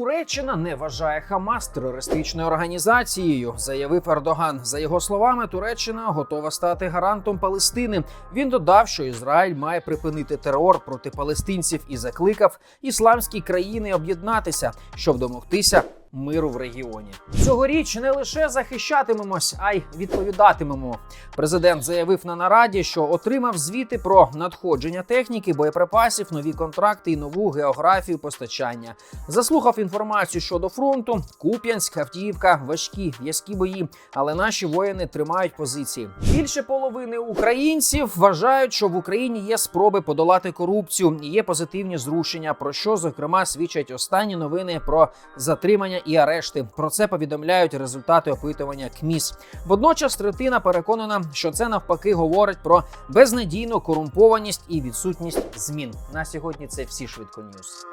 Туреччина не вважає Хамас терористичною організацією, заявив Ердоган. За його словами, Туреччина готова стати гарантом Палестини. Він додав, що Ізраїль має припинити терор проти палестинців і закликав ісламські країни об'єднатися, щоб домогтися миру в регіоні. Цьогоріч не лише захищатимемось, а й відповідатимемо. Президент заявив на нараді, що отримав звіти про надходження техніки, боєприпасів, нові контракти і нову географію постачання. Заслухав інформацію щодо фронту. Куп'янськ, Авдіївка, важкі в'язкі бої, але наші воїни тримають позиції. Більше половини українців вважають, що в Україні є спроби подолати корупцію і є позитивні зрушення. Про що зокрема свідчать останні новини про і арешти. Про це повідомляють результати опитування КМІС. Водночас третина переконана, що це навпаки говорить про безнадійну корумпованість і відсутність змін. На сьогодні це всі швидко ньюс.